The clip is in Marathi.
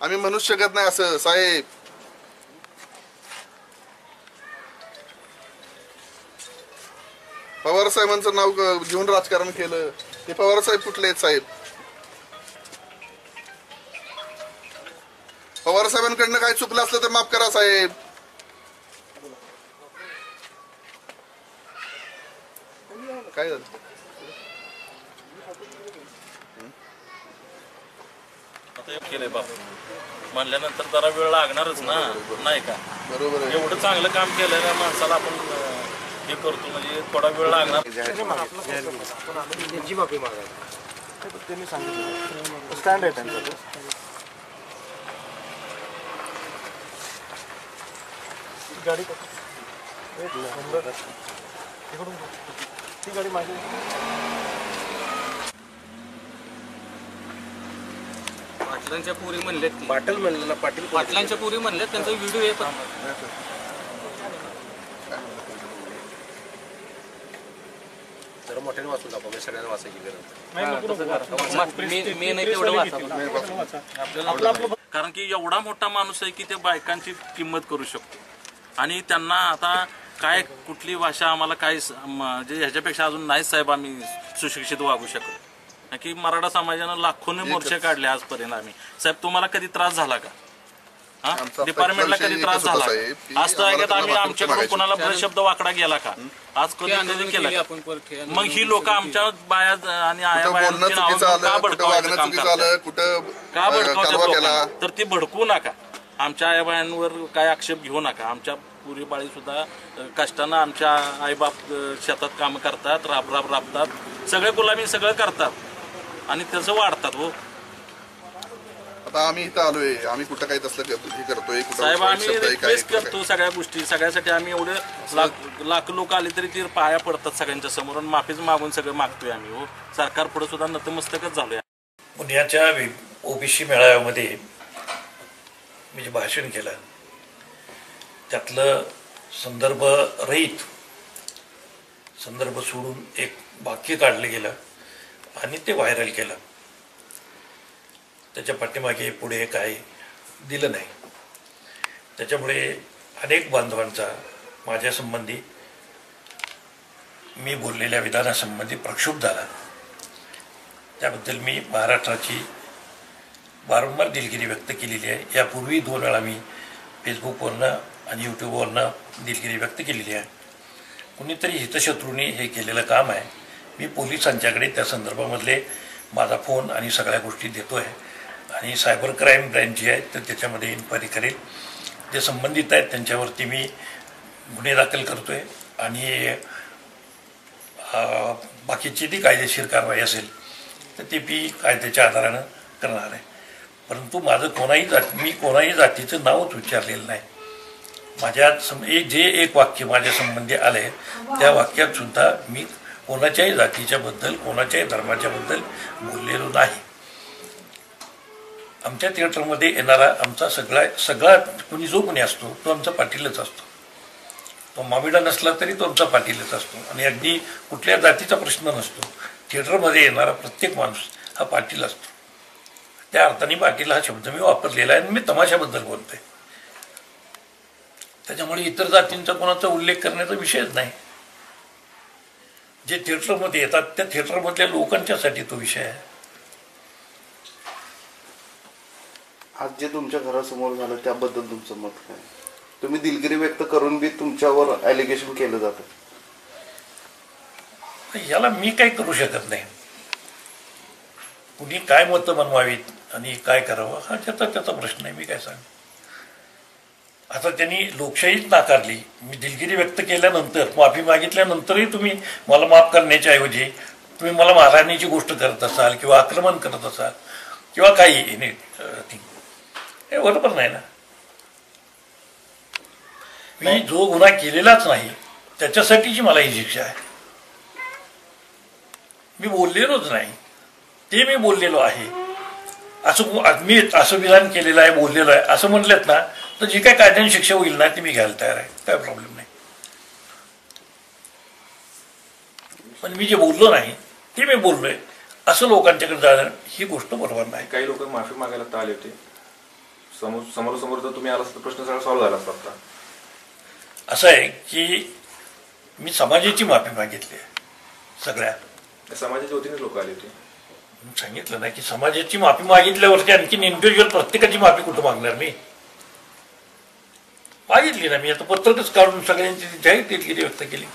आम्ही म्हणूच शकत नाही असं साहेब. पवार साहेबांचं नाव घेऊन राजकारण केलं. ते पवार साहेब कुठले आहेत साहेब? पवार साहेबांकडनं काय चुकलं असलं तर माफ करा साहेब. काय झालं? केलंय बाप म्हणल्यानंतर जरा वेळ लागणारच ना नाही का? बरोबर आहे. एवढं चांगलं काम केलेल्या माणसाला आपण हे करतो म्हणजे थोडा वेळ लागणार. त्यांची माफी मागायला. त्यांनी सांगितलं. स्टँड आहे त्यांचा तो. गाडी ती गाडी मागे. पाटलांच्या पुरी म्हणलेत ती. पाटील म्हणलं ना पाटील पाटलांच्या पुरी म्हणलेत त्यांचा व्हिडिओ आहे. पण जरा मोठ्याने वाचून दाखवा मी सगळ्यांना वाचायची गरज मग मी मी नाही तेवढं वाचा. कारण की एवढा मोठा माणूस आहे की ते बायकांची किंमत करू शकतो. आणि त्यांना आता काय कुठली भाषा आम्हाला काय स- म्हणजे ह्याच्यापेक्षा अजून नाही साहेब आम्ही सुशिक्षित वागू शकतो. की मराठा समाजानं लाखोने मोर्चे काढले आजपर्यंत आम्ही. साहेब तुम्हाला कधी त्रास झाला का? हा? डिपार्टमेंटला कधी त्रास झाला? आज तर आम्ही आमच्याकडून कोणाला शब्द वाकडा गेला का? आज कधी कधी केला मग ही लोक आमच्या बाया आणि आया कुठं भडकवायचं काम का भडकवतात? तर ती भडकू नका. आमच्या आईबायांवर काय आक्षेप घेऊ नका. आमच्या पुरी बाळी सुद्धा कष्टानं आमच्या आईबाप शेतात काम करतात राब राब राबतात. सगळे गुलामी सगळं करतात. आणि त्याचं वाढतात हो. आता आम्ही इथं आलोय. आम्ही कुठं काही तसलं करतो- हे करतोय कुठं साहेब आम्ही शब्द आहे, काय रिक्वेस्ट करतो सगळ्या गोष्टी. सगळ्यासाठी आम्ही एवढे लाख लाख लोक आले तरी ते पाया पडतात सगळ्यांच्या समोर आणि माफीच मागून सगळं मागतोय आम्ही हो. सरकार पुढे सुद्धा नतमस्तकच झालोय. पुण्याच्या ओबीसी मेळाव्यामध्ये मी जे भाषण केलं त्यातलं संदर्भ रहित संदर्भ सोडून एक वाक्य काढलं गेलं. आणि ते व्हायरल केलं. त्याच्या पाठीमागे पुढे काय दिलं नाही. त्याच्यामुळे अनेक बांधवांचा माझ्यासंबंधी मी बोललेल्या विधानासंबंधी प्रक्षुब्ध झाला. त्याबद्दल मी महाराष्ट्राची वारंवार दिलगिरी व्यक्त केलेली आहे. यापूर्वी दोन वेळा मी फेसबुकवरनं आणि यूट्यूबवरनं दिलगिरी व्यक्त केलेली आहे. कुणीतरी हितशत्रूंनी हे केलेलं काम आहे. मी पोलिसांच्याकडे त्या संदर्भामधले माझा फोन आणि सगळ्या गोष्टी देतो आहे आणि सायबर क्राईम ब्रँच जी आहे तर त्याच्यामध्ये इन्क्वायरी करेल. जे संबंधित आहेत त्यांच्यावरती मी गुन्हे दाखल करतो आहे आणि बाकीची ती कायदेशीर कारवाई असेल तर ती मी कायद्याच्या आधारानं करणार आहे. परंतु माझं कोणाही जात मी कोणाही जातीचं नावच विचारलेलं नाही. माझ्या सम एक जे एक वाक्य माझ्या संबंधी आहे त्या वाक्यात सुद्धा मी कोणाच्याही जातीच्या बद्दल कोणाच्याही धर्माच्या बद्दल बोललेलो नाही. आमच्या थिएटरमध्ये येणारा आमचा सगळा सगळा कोणी जो कोणी असतो तो आमचा पाटीलच असतो. तो मामिडा नसला तरी तो आमचा पाटीलच असतो. आणि अगदी कुठल्या जातीचा प्रश्न नसतो. थिएटरमध्ये येणारा प्रत्येक माणूस हा पाटील असतो. त्या अर्थाने पाटील हा शब्द मी वापरलेला आहे आणि मी तमाशाबद्दल बोलतोय. त्याच्यामुळे इतर जातींचा कोणाचा उल्लेख करण्याचा विषयच नाही. जे थिएटरमध्ये येतात त्या थिएटरमधल्या लोकांच्यासाठी तो विषय आहे. आज जे तुमच्या घरासमोर झालं त्याबद्दल तुमचं मत काय? तुम्ही दिलगिरी व्यक्त करून बी तुमच्यावर ॲलिगेशन केलं जातं. याला मी काही करू शकत नाही. कुणी काय मतं बनवावीत आणि काय करावं हा त्याचा त्याचा प्रश्न आहे मी काय सांग? आता त्यांनी लोकशाहीच नाकारली. मी दिलगिरी व्यक्त केल्यानंतर माफी मागितल्यानंतरही तुम्ही मला माफ करण्याच्या ऐवजी तुम्ही मला मारहाणीची गोष्ट करत असाल किंवा आक्रमण करत असाल किंवा काही हे बरोबर नाही ना? मी जो गुन्हा केलेलाच नाही त्याच्यासाठीची मला ही शिक्षा आहे. मी बोललेलोच नाही. ते मी बोललेलो आहे. असं मी असं विधान केलेलं आहे बोललेलो आहे. असं म्हणलेत ना तर जी काय कायद्याने शिक्षा होईल ना ती मी घ्यायला तयार आहे. काय प्रॉब्लेम नाही. पण मी जे बोललो नाही ते मी बोललोय. असं लोकांच्याकडे जाणं ही गोष्ट बरोबर नाही. काही लोक माफी मागायला आले होते. समोर समोरासमोर जर तुम्ही आला असता तर प्रश्न सगळा सॉल्व्ह झाला असता आता. असं आहे की मी समाजाची माफी मागितली आहे सगळ्या. समाजाच्या वतीने लोक आले होते. मी सांगितलं ना की समाजाची माफी मागितल्यावरती आणखी इंडिव्हिज्युअल प्रत्येकाची माफी कुठं मागणार मी? मागितली ना मी. आता पत्रकच काढून सगळ्यांची जाहीर दिलगिरी व्यक्त केली.